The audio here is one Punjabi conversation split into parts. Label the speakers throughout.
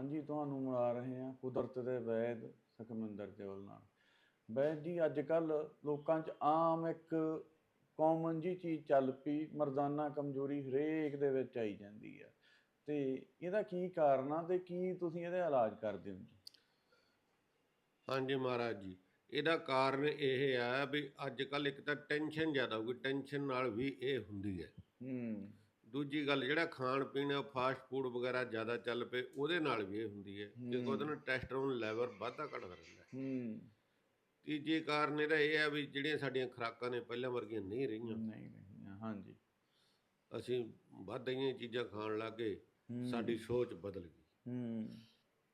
Speaker 1: ਹਾਂਜੀ ਤੁਹਾਨੂੰ ਮਿਲਾ ਰਹੇ ਹਾਂ ਕੁਦਰਤ ਦੇ ਵੈਦ ਸੁਖਮਿੰਦਰ ਦਿਓਲ ਨਾਲ। ਵੈਦ ਜੀ ਅੱਜ ਕੱਲ ਲੋਕਾਂ 'ਚ ਆਮ ਇੱਕ ਕਾਮਨ ਜੀ ਚੀਜ਼ ਚੱਲ ਪਈ ਮਰਦਾਨਾ ਕਮਜ਼ੋਰੀ ਹਰੇਕ ਦੇ ਵਿੱਚ ਆਈ ਜਾਂਦੀ ਹੈ ਤੇ ਇਹਦਾ ਕੀ ਕਾਰਨ ਆ ਤੇ ਕੀ ਤੁਸੀਂ ਇਹਦਾ ਇਲਾਜ ਕਰਦੇ ਹੋ ਜੀ?
Speaker 2: ਹਾਂਜੀ ਮਹਾਰਾਜ ਜੀ ਇਹਦਾ ਕਾਰਨ ਇਹ ਆ ਵੀ ਅੱਜ ਕੱਲ ਇੱਕ ਤਾਂ ਟੈਨਸ਼ਨ ਜ਼ਿਆਦਾ ਹੋ ਗਈ ਟੈਨਸ਼ਨ ਨਾਲ ਵੀ ਇਹ ਹੁੰਦੀ ਹੈ।
Speaker 1: ਹੂੰ।
Speaker 2: ਦੂਜੀ ਗੱਲ ਜਿਹੜਾ ਖਾਣ ਪੀਣ ਫਾਸਟ ਫੂਡ ਵਗੈਰਾ ਜ਼ਿਆਦਾ ਚੱਲ ਪਏ ਉਹਦੇ ਨਾਲ ਵੀ ਇਹ ਹੁੰਦੀ ਹੈ ਕਿਉਂਕਿ ਉਹਦੇ ਨਾਲ ਟੈਸਟਰੋਨ ਲੈਵਲ ਵਾਧਾ ਘਟਦਾ ਰਹਿੰਦਾ ਹੈ।
Speaker 1: ਹੂੰ।
Speaker 2: ਤੀਜੇ ਕਾਰਨ ਇਹਦਾ ਇਹ ਆ ਵੀ ਜਿਹੜੀਆਂ ਸਾਡੀਆਂ ਖੁਰਾਕਾਂ ਨੇ ਪਹਿਲਾਂ ਵਰਗੀਆਂ ਨਹੀਂ ਰਹੀਆਂ।
Speaker 1: ਨਹੀਂ ਨਹੀਂ ਹਾਂਜੀ।
Speaker 2: ਅਸੀਂ ਵੱਧ ਦੀਆਂ ਚੀਜ਼ਾਂ ਖਾਣ ਲੱਗੇ
Speaker 1: ਹੂੰ।
Speaker 2: ਸਾਡੀ ਸੋਚ ਬਦਲ ਗਈ।
Speaker 1: ਹੂੰ।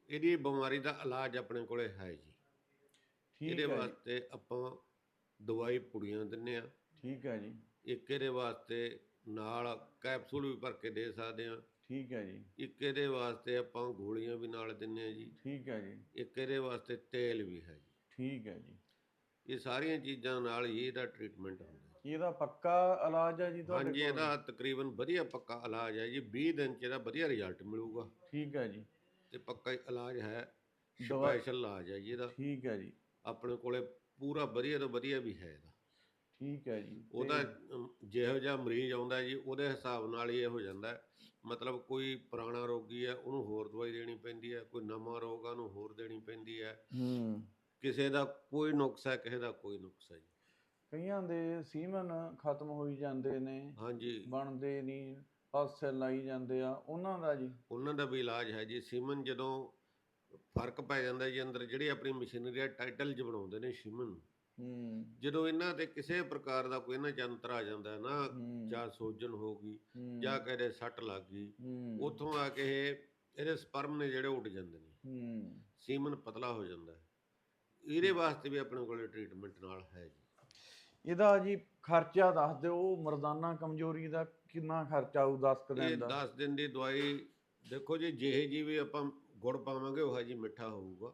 Speaker 2: ਇਹਦੀ ਬਿਮਾਰੀ ਦਾ ਇਲਾਜ ਆਪਣੇ ਕੋਲੇ ਹੈ ਜੀ।
Speaker 1: ਠੀਕ
Speaker 2: ਇਹਦੇ
Speaker 1: ਹੈ
Speaker 2: ਵਾਸਤੇ ਆਪਾਂ ਦਵਾਈ ਪੁੜੀਆਂ ਦਿੰਨੇ ਆ
Speaker 1: ਠੀਕ ਹੈ ਜੀ।
Speaker 2: ਇੱਕ ਇਹਦੇ ਵਾਸਤੇ ਨਾਲ ਕੈਪਸੂਲ ਵੀ ਭਰ ਕੇ ਦੇ ਸਕਦੇ ਆ
Speaker 1: ਠੀਕ ਹੈ ਜੀ।
Speaker 2: ਇੱਕ ਇਹਦੇ ਵਾਸਤੇ ਆਪਾਂ ਗੋਲੀਆਂ ਵੀ ਨਾਲ ਦਿੰਨੇ ਆ ਜੀ।
Speaker 1: ਠੀਕ ਹੈ ਜੀ।
Speaker 2: ਇੱਕ ਇਹਦੇ ਵਾਸਤੇ ਤੇਲ ਵੀ ਹੈ ਜੀ।
Speaker 1: ਠੀਕ ਹੈ ਜੀ।
Speaker 2: ਇਹ ਸਾਰੀਆਂ ਚੀਜ਼ਾਂ ਨਾਲ ਹੀ ਇਹਦਾ ਟ੍ਰੀਟਮੈਂਟ ਹੁੰਦਾ
Speaker 1: ਇਹਦਾ ਪੱਕਾ ਇਲਾਜ ਹੈ ਜੀ ਤੁਹਾਡੇ
Speaker 2: ਹਾਂਜੀ? ਇਹਦਾ ਤਕਰੀਬਨ ਵਧੀਆ ਪੱਕਾ ਇਲਾਜ ਹੈ ਜੀ। 20 ਦਿਨ ਚ ਇਹਦਾ ਵਧੀਆ ਰਿਜ਼ਲਟ ਮਿਲੂਗਾ।
Speaker 1: ਠੀਕ ਹੈ ਜੀ।
Speaker 2: ਤੇ ਪੱਕਾ ਹੀ ਇਲਾਜ ਹੈ। ਸਪੈਸ਼ਲ ਇਲਾਜ ਹੈ ਜੀ ਇਹਦਾ।
Speaker 1: ਠੀਕ ਹੈ ਜੀ।
Speaker 2: ਆਪਣੇ ਕੋਲੇ ਪੂਰਾ ਵਧੀਆ ਤੋਂ ਵਧੀਆ ਵੀ ਹੈ ਇਹਦਾ।
Speaker 1: ਠੀਕ ਹੈ ਜੀ।
Speaker 2: ਉਹਦਾ ਜਿਹੋ ਜਿਹਾ ਮਰੀਜ਼ ਆਉਂਦਾ ਜੀ ਉਹਦੇ ਹਿਸਾਬ ਨਾਲ ਹੀ ਇਹ ਹੋ ਜਾਂਦਾ ਹੈ। ਮਤਲਬ ਕੋਈ ਪੁਰਾਣਾ ਰੋਗੀ ਹੈ ਉਹਨੂੰ ਹੋਰ ਦਵਾਈ ਦੇਣੀ ਪੈਂਦੀ ਹੈ ਕੋਈ ਨਵਾਂ ਰੋਗ ਆ ਉਹਨੂੰ ਹੋਰ ਦੇਣੀ ਪੈਂਦੀ ਹੈ।
Speaker 1: ਹੂੰ।
Speaker 2: ਕਿਸੇ ਦਾ ਕੋਈ ਨੁਕਸ ਹੈ ਕਿਸੇ ਦਾ ਕੋਈ ਨੁਕਸ ਹੈ ਜੀ।
Speaker 1: ਕਈਆਂ ਦੇ ਸੀਮਨ ਖਤਮ ਹੋਈ ਜਾਂਦੇ ਨੇ
Speaker 2: ਹਾਂਜੀ।
Speaker 1: ਬਣਦੇ ਨਹੀਂ ਪਾਸੇ ਲਾਈ ਜਾਂਦੇ ਆ ਉਹਨਾਂ ਦਾ ਜੀ।
Speaker 2: ਉਹਨਾਂ ਦਾ ਵੀ ਇਲਾਜ ਹੈ ਜੀ। ਸੀਮਨ ਜਦੋਂ ਫ਼ਰਕ ਪੈ ਜਾਂਦਾ ਜੀ ਅੰਦਰ ਜਿਹੜੀ ਆਪਣੀ ਮਸ਼ੀਨਰੀ ਹੈ ਟਾਈਟਲ ਜ ਬਣਾਉਂਦੇ ਨੇ ਸੀਮਨ ਜਦੋਂ ਇਹਨਾਂ ਤੇ ਕਿਸੇ ਪ੍ਰਕਾਰ ਦਾ ਕੋਈ ਇਹਨਾਂ ਚ ਅੰਤਰ ਆ ਜਾਂਦਾ ਨਾ ਜਾਂ ਸੋਜਨ ਹੋ ਗਈ ਜਾਂ ਕਹਦੇ ਸੱਟ ਲੱਗ ਗਈ ਉੱਥੋਂ ਆ ਕੇ ਇਹ ਇਹਦੇ ਸਪਰਮ ਨੇ ਜਿਹੜੇ ਉੱਡ ਜਾਂਦੇ ਨੇ। ਸੀਮਨ ਪਤਲਾ ਹੋ ਜਾਂਦਾ ਇਹਦੇ ਵਾਸਤੇ ਵੀ ਆਪਣੇ ਕੋਲੇ ਟ੍ਰੀਟਮੈਂਟ ਨਾਲ ਹੈ ਜੀ।
Speaker 1: ਇਹਦਾ ਜੀ ਖਰਚਾ ਦੱਸ ਦਿਓ ਮਰਦਾਨਾ ਕਮਜ਼ੋਰੀ ਦਾ ਕਿੰਨਾ ਖਰਚਾ ਆਊ 10 ਕੁ
Speaker 2: ਇਹ
Speaker 1: ਦਿਨ ਦਾ?
Speaker 2: 10 ਦਿਨ ਦੀ ਦਵਾਈ ਦੇਖੋ ਜੀ ਜਿਹੇ ਜੀ ਵੀ ਆਪਾਂ ਗੁੜ ਪਾਵਾਂਗੇ ਉਹ ਜੀ ਮਿੱਠਾ ਹੋਊਗਾ।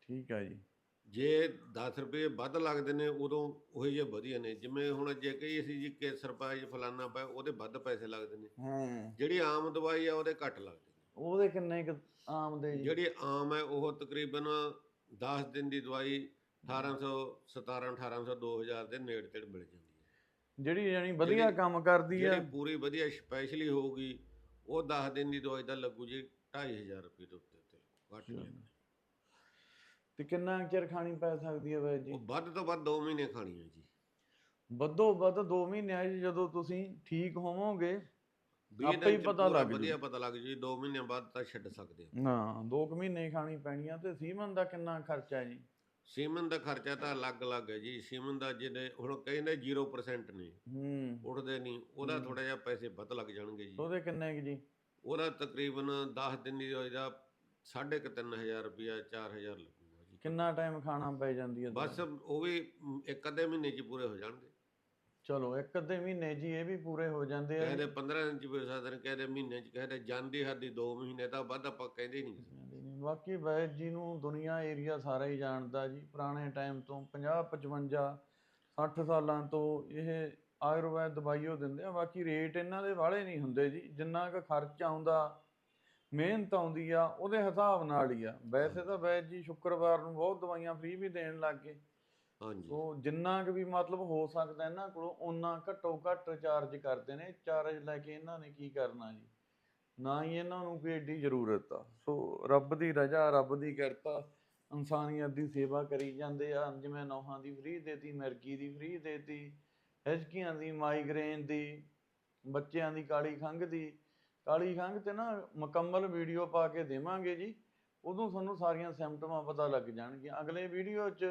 Speaker 1: ਠੀਕ ਹੈ ਜੀ।
Speaker 2: ਜੇ 10 ਰੁਪਏ ਵੱਧ ਲੱਗਦੇ ਨੇ ਉਦੋਂ ਉਹੀ ਜਿਹੇ ਵਧੀਆ ਨੇ। ਜਿਵੇਂ ਹੁਣ ਜੇ ਕਹੀ ਅਸੀਂ ਜੀ ਕੇਸਰ ਪਾਇਆ ਜੀ ਫਲਾਨਾ ਪਾਇਆ ਉਹਦੇ ਵੱਧ ਪੈਸੇ ਲੱਗਦੇ ਨੇ।
Speaker 1: ਹਾਂ।
Speaker 2: ਜਿਹੜੀ ਆਮ ਦਵਾਈ ਆ ਉਹਦੇ ਘੱਟ ਲੱਗਦੇ ਨੇ।
Speaker 1: ਉਹਦੇ ਕਿੰਨੇ ਕੁ ਆਮ ਦੇ ਜੀ?
Speaker 2: ਜਿਹੜੀ ਆਮ ਹੈ ਉਹ ਤਕਰੀਬਨ 10 ਦਿਨ ਦੀ ਦਵਾਈ 1817 1800 2000 ਦੇ ਨੇੜੇ ਤੇੜੇ ਮਿਲ ਜਾਂਦੀ ਹੈ।
Speaker 1: ਜਿਹੜੀ ਜਾਨੀ ਵਧੀਆ ਕੰਮ ਕਰਦੀ ਆ।
Speaker 2: ਜਿਹੜੀ ਪੂਰੀ ਵਧੀਆ ਸਪੈਸ਼ਲੀ ਹੋਊਗੀ ਉਹ 10 ਦਿਨ ਦੀ ਦਵਾਈ ਦਾ ਲੱਗੂ ਜੀ 2500 ਰੁਪਏ ਦੇ ਉੱਤੇ ਤੇ ਘੱਟ ਲੱਗਦਾ।
Speaker 1: ਤੇ ਕਿੰਨਾ ਕੁ ਚਿਰ ਖਾਣੀ ਪੈ ਸਕਦੀ ਹੈ ਵੈਦ ਜੀ?
Speaker 2: ਉਹ ਵੱਧ ਤੋਂ ਵੱਧ 2 ਮਹੀਨੇ ਖਾਣੀ ਹੈ ਜੀ।
Speaker 1: ਵੱਧੋ ਵੱਧ 2 ਮਹੀਨਿਆਂ 'ਚ ਜਦੋਂ ਤੁਸੀਂ ਠੀਕ ਹੋਵੋਗੇ
Speaker 2: ਵੀਹ
Speaker 1: ਆਪੇ
Speaker 2: ਦਿਨ
Speaker 1: ਹੀ
Speaker 2: ਚ
Speaker 1: ਪਤਾ
Speaker 2: ਪੂਰਾ
Speaker 1: ਲੱਗ ਜੂ।
Speaker 2: ਵਧੀਆ ਪਤਾ ਲੱਗ ਜੀ 2 ਮਹੀਨੇ ਬਾਅਦ ਤਾਂ ਛੱਡ ਸਕਦੇ ਹੋ।
Speaker 1: ਨਾ 2 ਮਹੀਨੇ ਹੀ ਖਾਣੀ ਪੈਣੀ ਆ ਤੇ ਸੀਮਨ ਦਾ ਕਿੰਨਾ ਖਰਚਾ ਹੈ ਜੀ?
Speaker 2: ਸੀਮਨ ਦਾ ਖਰਚਾ ਤਾਂ ਅਲੱਗ-ਅਲੱਗ ਹੈ ਜੀ ਸੀਮਨ ਦਾ ਜਿਹਦੇ ਹੁਣ ਕਹਿੰਦੇ 0% ਨੇ
Speaker 1: ਹੂੰ।
Speaker 2: ਉੱਠਦੇ ਨਹੀਂ ਉਹਦਾ ਥੋੜਾ ਜਿਹਾ ਪੈਸੇ ਵੱਧ ਲੱਗ ਜਾਣਗੇ ਜੀ।
Speaker 1: ਉਹਦੇ ਕਿੰਨੇ ਕੁ ਜੀ?
Speaker 2: ਉਹਦਾ ਤਕਰੀਬਨ 10 ਦਿਨ ਦੀ ਦਵਾਈ ਦਾ 3500 ਰੁਪਇਆ 4000 ਲੱਗੂਗਾ ਜੀ
Speaker 1: ਕਿੰਨਾ ਟਾਈਮ ਖਾਣਾ ਪੈ ਜਾਂਦੀ ਹੈ
Speaker 2: ਬਸ ਉਹ ਵੀ ਇੱਕ ਅੱਧੇ ਮਹੀਨੇ 'ਚ ਪੂਰੇ ਹੋ ਜਾਣਗੇ।
Speaker 1: ਚਲੋ ਇੱਕ ਅੱਧੇ ਮਹੀਨੇ ਜੀ ਇਹ ਵੀ ਪੂਰੇ ਹੋ ਜਾਂਦੇ ਆ।
Speaker 2: ਕਹਿੰਦੇ 15 ਦਿਨ 'ਚ ਵੀ ਹੋ ਸਕਦੇ ਨੇ ਕਹਿੰਦੇ ਮਹੀਨੇ 'ਚ ਕਹਿੰਦੇ ਜਾਂਦੀ ਹੱਦੀ 2 ਮਹੀਨੇ ਤਾਂ ਵੱਧ ਆਪਾਂ ਕਹਿੰਦੇ ਨਹੀਂ।
Speaker 1: ਬਾਕੀ ਵੈਦ ਜੀ ਨੂੰ ਦੁਨੀਆ ਏਰੀਆ ਸਾਰਾ ਹੀ ਜਾਣਦਾ ਜੀ। ਪੁਰਾਣੇ ਟਾਈਮ ਤੋਂ 50 55 60 ਸਾਲਾਂ ਤੋਂ ਇਹ ਆਯੁਰਵੈਦ ਦਵਾਈਓ ਦਿੰਦੇ ਆ। ਬਾਕੀ ਰੇਟ ਇਹਨਾਂ ਦੇ ਵਾਲੇ ਨਹੀਂ ਹੁੰਦੇ ਜੀ। ਜਿੰਨਾ ਕੁ ਖਰਚ ਆਉਂਦਾ ਮਿਹਨਤ ਆਉਂਦੀ ਆ ਉਹਦੇ ਹਿਸਾਬ ਨਾਲ ਹੀ ਆ। ਵੈਸੇ ਤਾਂ ਵੈਦ ਜੀ ਸ਼ੁੱਕਰਵਾਰ ਨੂੰ ਬਹੁਤ ਦਵਾਈਆਂ ਫ੍ਰੀ ਵੀ ਦੇਣ ਲੱਗ ਗਏ।
Speaker 2: ਹਾਂਜੀ।
Speaker 1: ਸੋ ਜਿੰਨਾ ਕੁ ਵੀ ਮਤਲਬ ਹੋ ਸਕਦਾ ਇਹਨਾਂ ਕੋਲੋਂ ਉਹਨਾਂ ਘੱਟੋ ਘੱਟ ਚਾਰਜ ਕਰਦੇ ਨੇ। ਚਾਰਜ ਲੈ ਕੇ ਇਹਨਾਂ ਨੇ ਕੀ ਕਰਨਾ ਜੀ? ਨਾ ਹੀ ਇਹਨਾਂ ਨੂੰ ਕੋਈ ਏਡੀ ਜ਼ਰੂਰਤ ਆ। ਸੋ ਰੱਬ ਦੀ ਰਜ਼ਾ ਰੱਬ ਦੀ ਕਿਰਪਾ ਇਨਸਾਨੀਅਤ ਦੀ ਸੇਵਾ ਕਰੀ ਜਾਂਦੇ ਆ। ਜਿਵੇਂ ਨੌਹਾਂ ਦੀ ਫ੍ਰੀ ਦੇਤੀ ਮਿਰਗੀ ਦੀ ਫ੍ਰੀ ਦੇਤੀ ਹਿਚਕੀਆਂ ਦੀ ਮਾਈਗ੍ਰੇਨ ਦੀ ਬੱਚਿਆਂ ਦੀ ਕਾਲੀ ਖੰਘ ਦੀ ਕਾਲੀ ਖੰਘ ਤੇ ਨਾ ਮੁਕੰਮਲ ਵੀਡੀਓ ਪਾ ਕੇ ਦੇਵਾਂਗੇ ਜੀ ਉਦੋਂ ਤੁਹਾਨੂੰ ਸਾਰੀਆਂ ਸਿੰਪਟਮਾਂ ਪਤਾ ਲੱਗ ਜਾਣਗੀਆਂ। ਅਗਲੇ ਵੀਡੀਓ 'ਚ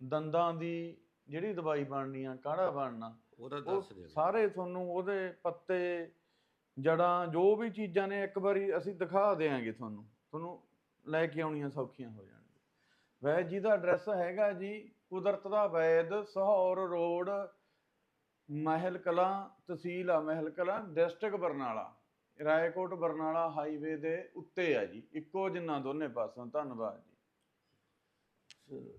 Speaker 1: ਦੰਦਾਂ ਦੀ ਜਿਹੜੀ ਦਵਾਈ ਬਣਨੀ ਆ ਕਾੜਾ ਬਣਨਾ
Speaker 2: ਉਹਦਾ
Speaker 1: ਉਹ
Speaker 2: ਦੱਸ ਦਿਓ।
Speaker 1: ਸਾਰੇ ਤੁਹਾਨੂੰ ਉਹਦੇ ਪੱਤੇ ਜੜਾਂ ਜੋ ਵੀ ਚੀਜ਼ਾਂ ਨੇ ਇੱਕ ਵਾਰੀ ਅਸੀਂ ਦਿਖਾ ਦੇਾਂਗੇ ਤੁਹਾਨੂੰ। ਤੁਹਾਨੂੰ ਲੈ ਕੇ ਆਉਣੀਆਂ ਸੌਖੀਆਂ ਹੋ ਜਾਣਗੀਆਂ। ਵੈਦ ਜੀ ਦਾ ਐਡਰੈਸ ਹੈਗਾ ਜੀ ਕੁਦਰਤ ਦਾ ਵੈਦ ਸਹੌਰ ਰੋਡ ਮਹਿਲ ਕਲਾਂ ਤਹਿਸੀਲ ਆ ਮਹਿਲ ਕਲਾਂ ਡਿਸਟ੍ਰਿਕਟ ਬਰਨਾਲਾ। ਰਾਏਕੋਟ ਬਰਨਾਲਾ ਹਾਈਵੇ ਦੇ ਉੱਤੇ ਆ ਜੀ। ਇੱਕੋ ਜਿੰਨਾ ਦੋਨੇ ਪਾਸੋਂ। ਧੰਨਵਾਦ ਜੀ। ਚਲੋ